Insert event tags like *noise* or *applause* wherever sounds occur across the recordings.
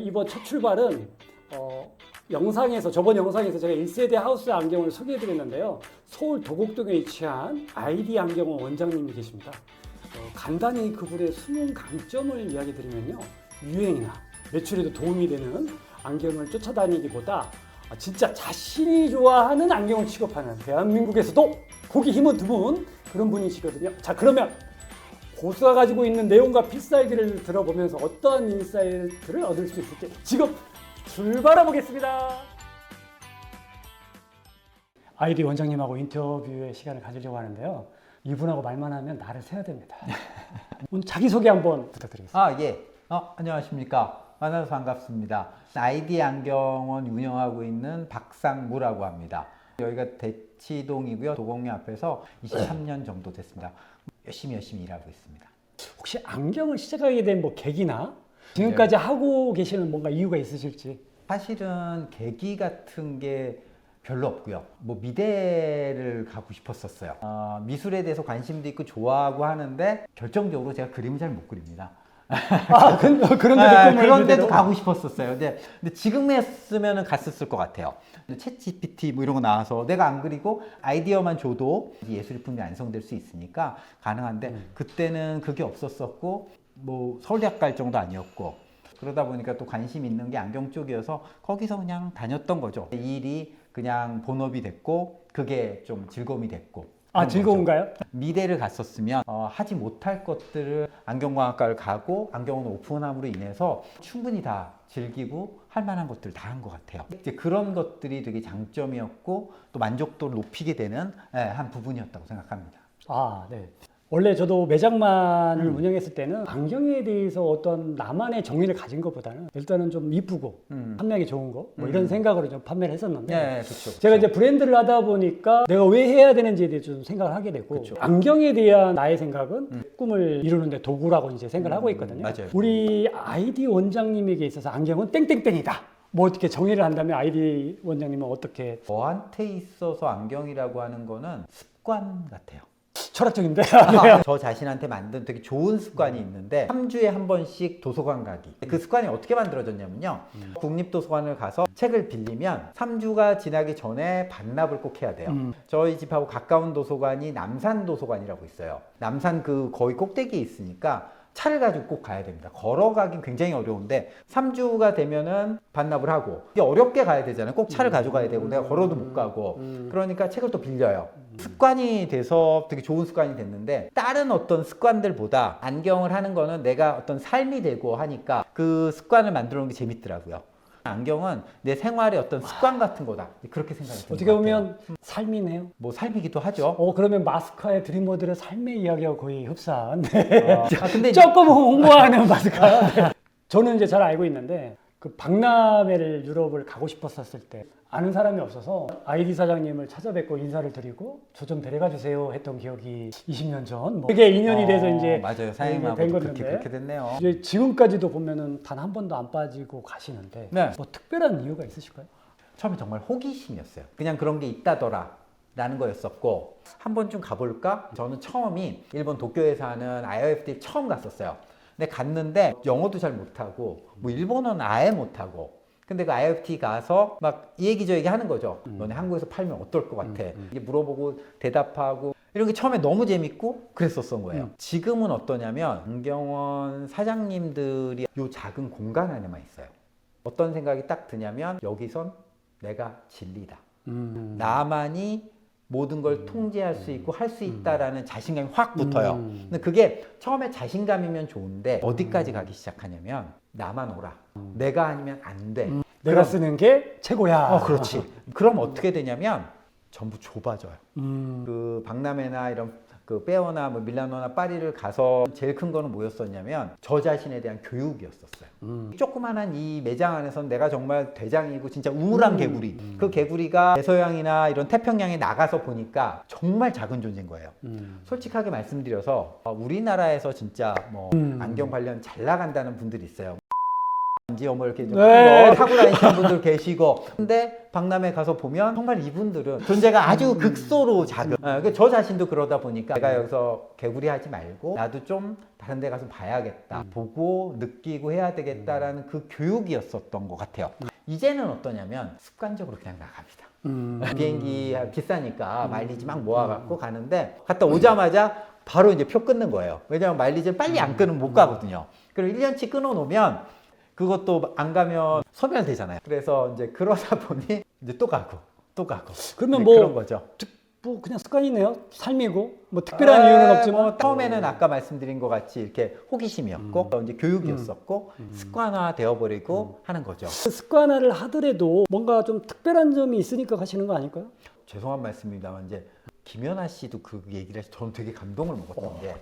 이번 첫 출발은 어, 영상에서 저번 영상에서 제가 1세대 하우스 안경을 소개해 드렸는데요. 서울 도곡동에 위치한 아이디 안경원 원장님이 계십니다. 어, 간단히 그분의 숨은 강점을 이야기 드리면요. 유행이나 매출에도 도움이 되는 안경을 쫓아다니기보다 아, 진짜 자신이 좋아하는 안경을 취급하는 대한민국에서도 보기 힘은 드문 그런 분이시거든요. 자 그러면 고수가 가지고 있는 내용과 필살기를 들어보면서 어떠한 인사이트를 얻을 수 있을지 지금 출발해 보겠습니다. 아이디 원장님하고 인터뷰의 시간을 가지려고 하는데요. 이분하고 말만 하면 나를 세야 됩니다. *laughs* 오늘 자기소개 한번 부탁드리겠습니다. 아, 예. 어, 안녕하십니까. 만나서 반갑습니다. 아이디 안경원 운영하고 있는 박상무라고 합니다. 여기가 대치동이고요. 도곡역 앞에서 23년 정도 됐습니다. 열심히 열심히 일하고 있습니다. 혹시 안경을 시작하게 된 뭐 계기나 지금까지 하고 계시는 뭔가 이유가 있으실지 사실은 계기 같은 게 별로 없고요. 뭐 미대를 가고 싶었었어요. 어, 미술에 대해서 관심도 있고 좋아하고 하는데 결정적으로 제가 그림을 잘 못 그립니다. 아 그, 그런데도 아, 꿈을 그런 데도 그대로? 가고 싶었었어요. 근데, 근데 지금 했으면 갔었을 것 같아요. 챗 GPT 뭐 이런 거 나와서 내가 안 그리고 아이디어만 줘도 예술품이 완성될 수 있으니까 가능한데 음. 그때는 그게 없었었고 뭐 서울대학 갈 정도 아니었고 그러다 보니까 또 관심 있는 게 안경 쪽이어서 거기서 그냥 다녔던 거죠. 이 일이 그냥 본업이 됐고 그게 좀 즐거움이 됐고 아. 즐거운가요? 미대를 갔었으면 어, 하지 못할 것들을 안경광학과를 가고 안경원 오픈함으로 인해서 충분히 다 즐기고 할 만한 것들 다한 것 같아요. 이제 그런 것들이 되게 장점이었고 또 만족도를 높이게 되는 예, 한 부분이었다고 생각합니다. 아, 네. 원래 저도 매장만을 음. 운영했을 때는 안경에 대해서 어떤 나만의 정의를 가진 것보다는 일단은 좀 이쁘고 음. 판매하기 좋은 거, 뭐 음. 이런 생각으로 좀 판매를 했었는데 네, 그렇죠. 제가 이제 브랜드를 하다 보니까 내가 왜 해야 되는지에 대해 좀 생각을 하게 됐고 그쵸. 안경에 대한 나의 생각은 음. 꿈을 이루는데 도구라고 이제 생각을 하고 있거든요. 맞아요. 우리 아이디 원장님에게 있어서 안경은 땡땡땡이다. 뭐 어떻게 정의를 한다면 아이디 원장님은 어떻게 저한테 있어서 안경이라고 하는 거는 습관 같아요. 철학적인데? *laughs* 저 자신한테 만든 되게 좋은 습관이 있는데 3주에 한 번씩 도서관 가기. 그 습관이 어떻게 만들어졌냐면요. 국립도서관을 가서 책을 빌리면 3주가 지나기 전에 반납을 꼭 해야 돼요. 음. 저희 집하고 가까운 도서관이 남산 도서관이라고 있어요. 남산 그 거의 꼭대기에 있으니까 차를 가지고 꼭 가야 됩니다. 걸어가긴 굉장히 어려운데 3주가 되면은 반납을 하고 이게 어렵게 가야 되잖아요. 꼭 차를 가져가야 되고 내가 걸어도 못 가고 음. 그러니까 책을 또 빌려요. 습관이 돼서 되게 좋은 습관이 됐는데 다른 어떤 습관들보다 안경을 하는 거는 내가 어떤 삶이 되고 하니까 그 습관을 만들어 놓은 게 재밌더라고요. 안경은 내 생활의 어떤 습관 같은 거다. 그렇게 생각이 듭니다. 어떻게 보면 삶이네요. 뭐 삶이기도 하죠. 어 그러면 마스카의 드림워드의 삶의 이야기와 거의 흡사한 네. *laughs* 아, 근데 조금 홍보하는 마스카 *laughs* 네. 저는 이제 잘 알고 있는데 그 박람회를 유럽을 가고 싶었었을 때 아는 사람이 없어서 아이디 사장님을 찾아뵙고 인사를 드리고 저 좀 데려가 주세요 했던 기억이 20년 전 뭐. 그게 인연이 돼서 어, 이제 맞아요. 된 사장님하고 그렇게. 그렇게 됐네요. 이제 지금까지도 보면은 단 한 번도 안 빠지고 가시는데 네. 뭐 특별한 이유가 있으실까요? 처음에 정말 호기심이었어요. 그냥 그런 게 있다더라. 라는 거였었고 한 번쯤 가볼까? 저는 처음이 일본 도쿄에서 하는 IIFD 처음 갔었어요. 근데 갔는데 영어도 잘 못하고 뭐 일본어는 아예 못하고 근데 그 IFT 가서 막 이 얘기 저 얘기 하는 거죠. 너네 한국에서 팔면 어떨 것 같아? 이게 물어보고 대답하고 이런 게 처음에 너무 재밌고 그랬었던 거예요. 음. 지금은 어떠냐면 안경원 사장님들이 요 작은 공간 안에만 있어요. 어떤 생각이 딱 드냐면 여기선 내가 진리다. 음. 나만이 모든 걸 통제할 수 있고 할 수 있다라는 자신감이 확 붙어요. 음. 근데 그게 처음에 자신감이면 좋은데 어디까지 가기 시작하냐면 나만 오라. 내가 아니면 안 돼. 내가 쓰는 게 최고야. 어, 그렇지. *laughs* 그럼 어떻게 되냐면 전부 좁아져요. 음. 그 박람회나 이런 그 페어나 뭐 밀라노나 파리를 가서 제일 큰 거는 뭐였었냐면 저 자신에 대한 교육이었었어요. 음. 조그만한 이 매장 안에서는 내가 정말 대장이고 진짜 우물한 음. 개구리. 그 개구리가 대서양이나 이런 태평양에 나가서 보니까 정말 작은 존재인 거예요. 음. 솔직하게 말씀드려서 어, 우리나라에서 진짜 뭐 음. 안경 관련 잘 나간다는 분들이 있어요. 라든지 뭐 이렇게 좀 네. 뭐 타고 다니시는 분들 계시고. 근데 박람회 가서 보면 정말 이분들은 존재가 아주 극소로 작은. 어, 그저 자신도 그러다 보니까 내가 여기서 개구리 하지 말고 나도 좀 다른 데 가서 봐야겠다. 보고 느끼고 해야 되겠다라는 그 교육이었었던 것 같아요. 이제는 어떠냐면 습관적으로 그냥 나갑니다. 음. 비행기 비싸니까 마일리지 막 모아갖고 가는데 갔다 오자마자 바로 이제 표 끊는 거예요. 왜냐하면 마일리지를 빨리 안 끊으면 못 가거든요. 그리고 1년치 끊어놓으면 그것도 안 가면 소멸되잖아요. 그래서 이제 그러다 보니 이제 또 가고 또 가고. 그러면 네, 뭐 그런 거죠. 뭐 그냥 습관이네요. 삶이고 뭐 특별한 이유는 아, 없지만 뭐 처음에는 아까 말씀드린 것 같이 이렇게 호기심이었고 또 이제 교육이었었고 습관화 되어버리고 하는 거죠. 그 습관화를 하더라도 뭔가 좀 특별한 점이 있으니까 가시는 거 아닐까요? 죄송한 말씀입니다만 이제 김연아 씨도 그 얘기를 해서 저는 되게 감동을 먹었던 어. 게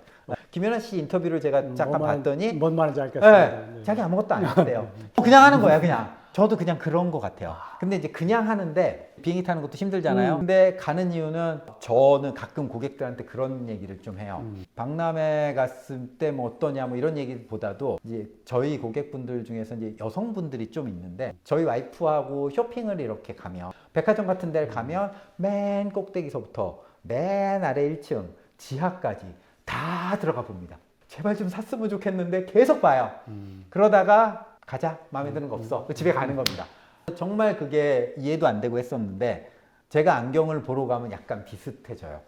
김연아 씨 인터뷰를 제가 잠깐 뭔 말- 봤더니 뭔 말인지 알겠습니다. 네, 네. 자기 아무것도 안 했대요. 그냥 하는 거야, 그냥. 저도 그냥 그런 것 같아요. 근데 이제 그냥 하는데 비행기 타는 것도 힘들잖아요. 음. 근데 가는 이유는 저는 가끔 고객들한테 그런 얘기를 좀 해요. 음. 박람회 갔을 때 뭐 어떠냐 뭐 이런 얘기보다도 이제 저희 고객분들 중에서 이제 여성분들이 좀 있는데 저희 와이프하고 쇼핑을 이렇게 가면 백화점 같은 데를 가면 맨 꼭대기서부터 맨 아래 1층 지하까지 다 들어가 봅니다. 제발 좀 샀으면 좋겠는데 계속 봐요. 음. 그러다가 가자. 마음에 드는 거 없어. 집에 가는 겁니다. 정말 그게 이해도 안 되고 했었는데 제가 안경을 보러 가면 약간 비슷해져요.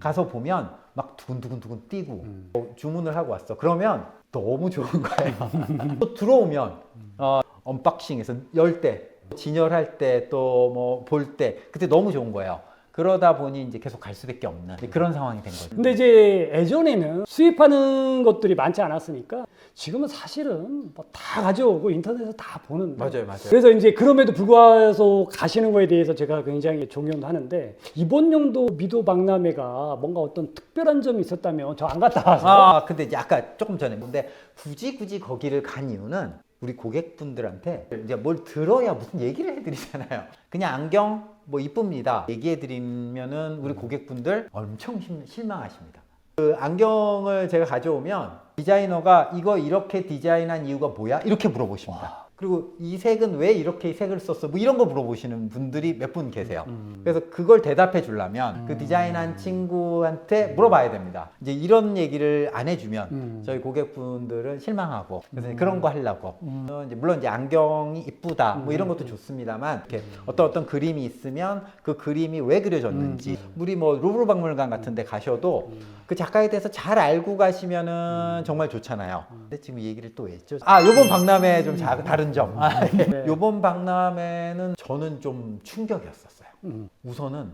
가서 보면 막 두근두근두근 뛰고 음. 어, 주문을 하고 왔어. 그러면 너무 좋은 거예요. *laughs* 또 들어오면 어, 언박싱해서 열 때 진열할 때 또 뭐 볼 때 그때 너무 좋은 거예요 그러다 보니 이제 계속 갈 수밖에 없는 그런 상황이 된 거죠. 근데 이제 예전에는 수입하는 것들이 많지 않았으니까 지금은 사실은 뭐 다 가져오고 인터넷에서 다 보는데 맞아요 맞아요. 그래서 이제 그럼에도 불구하고 가시는 거에 대해서 제가 굉장히 존경하는데 이번 연도 미도 박람회가 뭔가 어떤 특별한 점이 있었다면 저 안 갔다 와서. 아, 근데 이제 아까 조금 전에 근데 굳이 굳이 거기를 간 이유는 우리 고객분들한테 이제 뭘 들어야 무슨 얘기를 해드리잖아요. 그냥 안경 뭐 이쁩니다. 얘기해드리면은 우리 고객분들 엄청 심- 실망하십니다. 그 안경을 제가 가져오면 디자이너가 이거 이렇게 디자인한 이유가 뭐야? 이렇게 물어보십니다. 그리고 이 색은 왜 이렇게 색을 썼어? 뭐 이런 거 물어보시는 분들이 몇 분 계세요. 음. 그래서 그걸 대답해 주려면 그 디자인한 친구한테 물어봐야 됩니다. 이제 이런 얘기를 안 해주면 음. 저희 고객분들은 실망하고 그래서 이제 그런 거 하려고 어, 이제 물론 이제 안경이 이쁘다 뭐 이런 것도 좋습니다만 이렇게 어떤 어떤 그림이 있으면 그 그림이 왜 그려졌는지 우리 뭐 루브르 박물관 같은 데 가셔도 그 작가에 대해서 잘 알고 가시면은 정말 좋잖아요. 근데 지금 이 얘기를 또왜 했죠? 아 요번 박람회 좀 자- 다른 점. 아, 예. 네. 요번 박람회는 저는 좀 충격이었었어요. 음. 우선은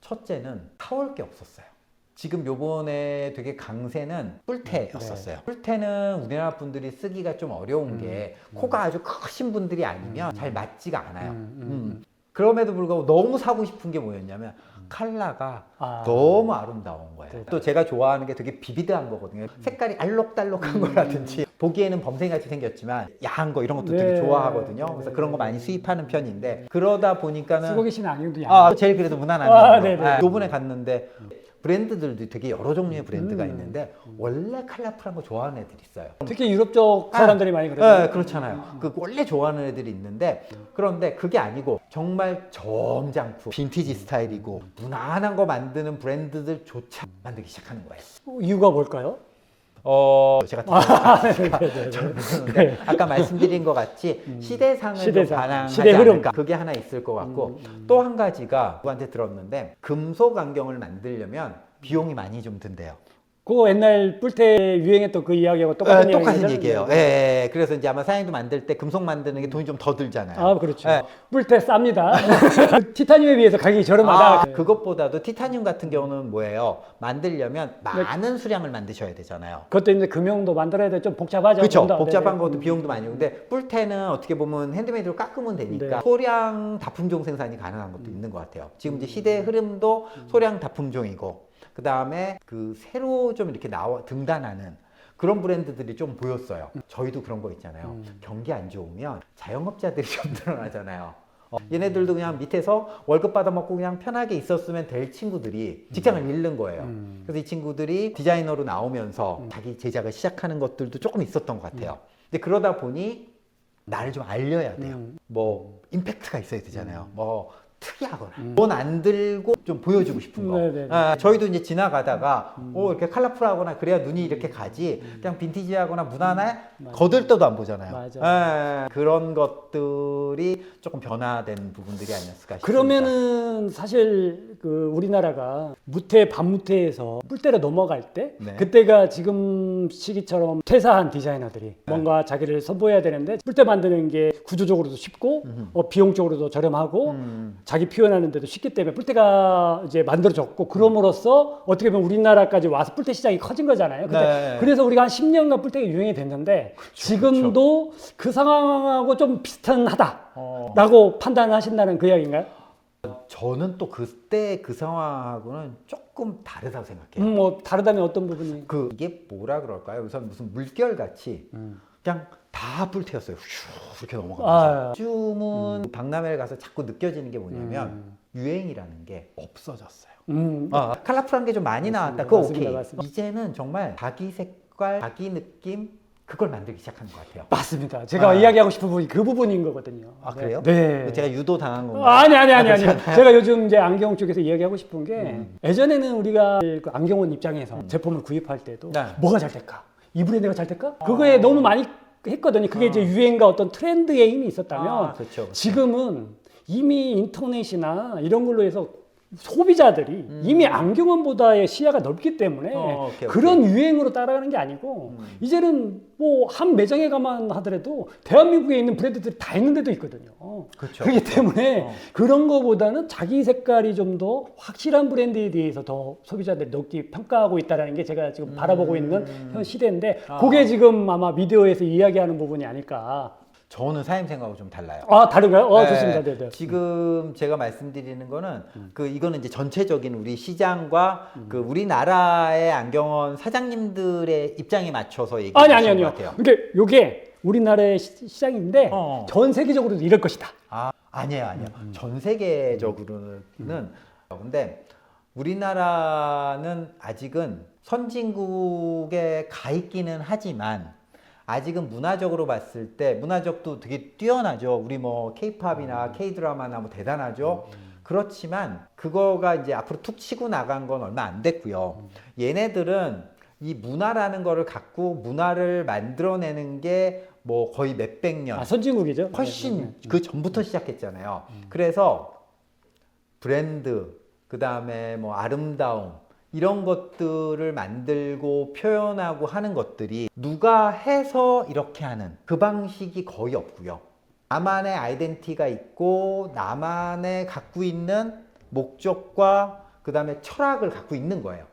첫째는 사올 게 없었어요. 지금 요번에 되게 강세는 뿔테였었어요. 뿔테는 우리나라 분들이 쓰기가 좀 어려운 게 코가 아주 크신 분들이 아니면 잘 맞지가 않아요. 음, 음, 음. 그럼에도 불구하고 너무 사고 싶은 게 뭐였냐면 컬러가 아. 너무 아름다운 거예요. 네. 또 제가 좋아하는 게 되게 비비드한 거거든요. 색깔이 알록달록한 거라든지 보기에는 범생같이 생겼지만 야한 거 이런 것도 되게 네. 좋아하거든요. 그래서 네. 그런 거 많이 수입하는 편인데 그러다 보니까는 쓰고 계신 안경도 양. 아, 제일 그래도 무난한 아, 거. 네네. 아, 요번에 갔는데 브랜드들도 되게 여러 종류의 브랜드가 음. 있는데 원래 컬러풀한 거 좋아하는 애들이 있어요. 특히 유럽 쪽 아, 사람들이 많이 그래요. 네, 그렇잖아요. 그 원래 좋아하는 애들이 있는데 그런데 그게 아니고 정말 점잖고 빈티지 스타일이고 무난한 거 만드는 브랜드들조차 만들기 시작하는 거예요. 어, 이유가 뭘까요? 어, 제가 네, 네, 네. 모르는데 아까 말씀드린 것 같이 시대상을 좀 시대상, 반항하지 시대 흐름. 않을까 그게 하나 있을 것 같고 또한 가지가 누구한테 들었는데 금속 안경을 만들려면 비용이 많이 좀 든대요. 그거 옛날 뿔테 유행했던 그 이야기하고 똑같은 예, 똑같은? 얘기예요. 예, 예. 그래서 이제 아마 사장님도 만들 때 금속 만드는 게 돈이 좀 더 들잖아요. 아 그렇죠. 예. 뿔테 쌉니다. *laughs* 티타늄에 비해서 가격이 저렴하다. 아, 그것보다도 티타늄 같은 경우는 뭐예요? 만들려면 많은 수량을 만드셔야 되잖아요. 그것도 이제 금형도 만들어야 돼. 좀 복잡하죠. 그렇죠. 복잡한 네네. 것도 비용도 많이 오는데 뿔테는 어떻게 보면 핸드메이드로 깎으면 되니까 네. 소량 다품종 생산이 가능한 것도 있는 것 같아요. 지금 이제 시대의 흐름도 소량 다품종이고 그 다음에 그 새로 좀 이렇게 나와 등단하는 그런 브랜드들이 좀 보였어요. 저희도 그런 거 있잖아요. 경기 안 좋으면 자영업자들이 좀 *laughs* 늘어나잖아요. 어, 얘네들도 그냥 밑에서 월급 받아먹고 그냥 편하게 있었으면 될 친구들이 직장을 잃는 거예요. 음. 그래서 이 친구들이 디자이너로 나오면서 자기 제작을 시작하는 것들도 조금 있었던 것 같아요. 근데 그러다 보니 나를 좀 알려야 돼요. 음. 뭐 임팩트가 있어야 되잖아요. 뭐 특이하거나 돈안 들고 좀 보여주고 싶은 거. 네네네. 아, 저희도 이제 지나가다가 어, 이렇게 컬러풀하거나 그래야 눈이 이렇게 가지. 그냥 빈티지하거나 무난해 맞아요. 거들떠도 안 보잖아요. 맞아요. 예, 그런 것들이 조금 변화된 부분들이 아니었을까 싶습니다. 그러면은 사실 그 우리나라가 무태 반무태에서 뿔대로 넘어갈 때 네. 그때가 지금 시기처럼 퇴사한 디자이너들이 뭔가 자기를 선보여야 되는데 뿔대 만드는 게 구조적으로도 쉽고 어, 비용적으로도 저렴하고 음. 자기 표현하는데도 쉽기 때문에 뿔대가 이제 만들어졌고 그럼으로써 어떻게 보면 우리나라까지 와서 뿔대 시장이 커진 거잖아요. 네. 그래서 우리가 한 10년간 뿔대가 유행이 됐는데 지금도 그 상황하고 좀 비슷하다. 어, 라고 판단하신다는 그 이야기인가요? 저는 또 그때 그 상황하고는 조금 다르다고 생각해요. 음, 뭐 다르다면 어떤 부분이? 그 이게 뭐라 그럴까요? 우선 무슨 물결 같이 음. 그냥 다 뿔테였어요. 슉 이렇게 아. 넘어가면서. 요즘은 박람회를 가서 자꾸 느껴지는 게 뭐냐면 음. 유행이라는 게 없어졌어요. 음, 아, 컬러풀한 게 좀 많이. 나왔다. 그거 맞습니다. 오케이. 맞습니다. 이제는 정말 자기 색깔, 자기 느낌 그걸 만들기 시작하는 것 같아요. 맞습니다. 제가 아. 이야기하고 싶은 부분이 그 부분인 거거든요. 아 네. 그래요? 네. 제가 유도 당한 건가요? 아, 아니 아니 아니 아니. 제가 요즘 이제 안경 쪽에서 이야기하고 싶은 게 음. 예전에는 우리가 그 안경원 입장에서 제품을 구입할 때도 네. 뭐가 잘 될까? 이 브랜드가 잘 될까? 그거에 너무 많이 했거든요. 그게 이제 유행과 어떤 트렌드의 힘이 있었다면 아, 그렇죠. 그렇죠. 지금은 이미 인터넷이나 이런 걸로 해서 소비자들이 이미 안경원보다의 시야가 넓기 때문에 음. 어, 오케이, 그런 유행으로 따라가는 게 아니고 음. 이제는 뭐 한 매장에 가만 하더라도 대한민국에 있는 브랜드들이 다 있는 데도 있거든요. 그렇죠. 그렇기 때문에 어. 그런 거보다는 자기 색깔이 좀 더 확실한 브랜드에 대해서 더 소비자들이 높게 평가하고 있다는 게 제가 지금 바라보고 있는 현 시대인데 음. 아. 그게 지금 아마 미디어에서 이야기하는 부분이 아닐까. 저는 사임 생각하고 좀 달라요. 아 다른가요? 어 네, 좋습니다. 네, 네. 지금 제가 말씀드리는 거는 그 이거는 이제 전체적인 우리 시장과 그 우리나라의 안경원 사장님들의 입장에 맞춰서 얘기해 아니 아니 아니요. 것 같아요. 이게 요게 우리나라의 시- 시장인데 어. 전 세계적으로도 이럴 것이다. 아 아니에요 아니에요. 음, 전 세계적으로는 근데 우리나라는 아직은 선진국에 가 있기는 하지만 아직은 문화적으로 봤을 때 문화적도 되게 뛰어나죠. 우리 뭐 케이팝이나 음. 케이드라마나 뭐 대단하죠. 그렇지만 그거가 이제 앞으로 툭 치고 나간 건 얼마 안 됐고요. 음. 얘네들은 이 문화라는 거를 갖고 문화를 만들어내는 게 뭐 거의 몇백 년 아 선진국이죠. 훨씬 네. 그 전부터 시작했잖아요. 그래서 브랜드, 그 다음에 뭐 아름다움, 이런 것들을 만들고 표현하고 하는 것들이 누가 해서 이렇게 하는 그 방식이 거의 없고요. 나만의 아이덴티가 있고 나만의 갖고 있는 목적과 그 다음에 철학을 갖고 있는 거예요.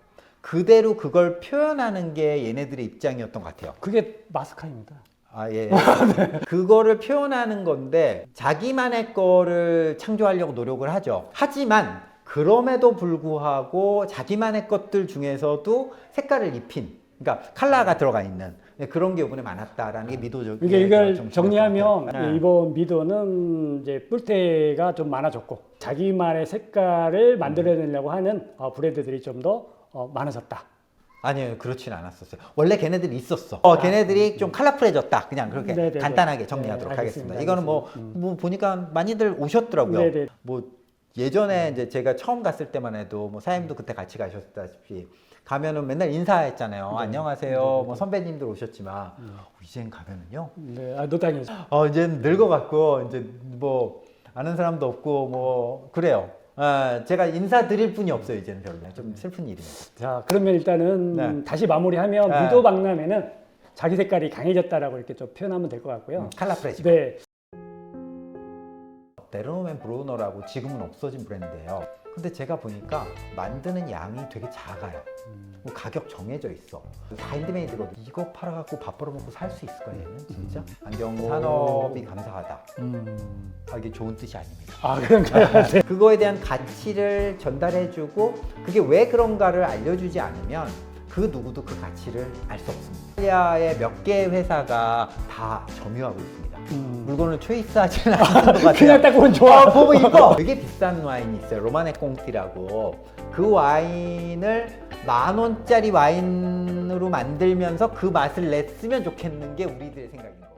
그대로 그걸 표현하는 게 얘네들의 입장이었던 것 같아요. 그게 마스카입니다. 아, 예. *laughs* 그거를 표현하는 건데, 자기만의 거를 창조하려고 노력을 하죠. 하지만, 그럼에도 불구하고, 자기만의 것들 중에서도 색깔을 입힌, 그러니까 컬러가 들어가 있는 네, 그런 게 이번에 많았다라는 게 미도적. 그러니까 이걸 좀 정리하면 네. 이번 미도는 이제 뿔테가 좀 많아졌고 자기만의 색깔을 만들어내려고 하는 어, 브랜드들이 좀더 어, 많아졌다. 아니요, 그렇진 않았었어요. 원래 걔네들이 있었어. 어, 걔네들이 좀 컬러풀해졌다. 그냥 그렇게 아, 음. 네네네. 간단하게 정리하도록 네, 하겠습니다. 알겠습니다. 이거는 뭐. 음. 뭐 보니까 많이들 오셨더라고요. 네네. 뭐 예전에 이제 제가 처음 갔을 때만 해도 뭐 사장님도 그때 같이 가셨다시피 가면은 맨날 인사했잖아요. 안녕하세요. 뭐 선배님들 오셨지만 어, 이젠 가면은요. 네, 아, 노땅이 어 이제 늙어갖고 이제 뭐 아는 사람도 없고 뭐 그래요. 아, 제가 인사드릴 분이 없어요 이제는 별로 좀 슬픈 일이에요. 자 그러면 일단은 네. 다시 마무리하면 네. 미도 박람회는 자기 색깔이 강해졌다라고 이렇게 좀 표현하면 될 것 같고요. 음, 칼라 프레지. 네, 네로맨 브루너라고 지금은 없어진 브랜드예요. 근데 제가 보니까 만드는 양이 되게 작아요. 뭐 가격 정해져 있어. 다 핸드메이드거든. 이거 팔아갖고 밥 벌어먹고 살 수 있을까 얘는 진짜? 안경 산업이 감사하다. 음. 아, 이게 좋은 뜻이 아닙니다. 아 그런가요? 네. 그거에 대한 가치를 전달해주고 그게 왜 그런가를 알려주지 않으면 그 누구도 그 가치를 알 수 없습니다. 이탈리아의 몇개 회사가 다 점유하고 있습니다. 음. 물건을 초이스하지는 않는 것 같아요. 그냥 딱 보면 좋아. 아, 보면 이뻐. 되게 비싼 와인이 있어요. 로마네 꽁티라고. 그 와인을 만 원짜리 와인으로 만들면서 그 맛을 냈으면 좋겠는 게 우리들의 생각입니다.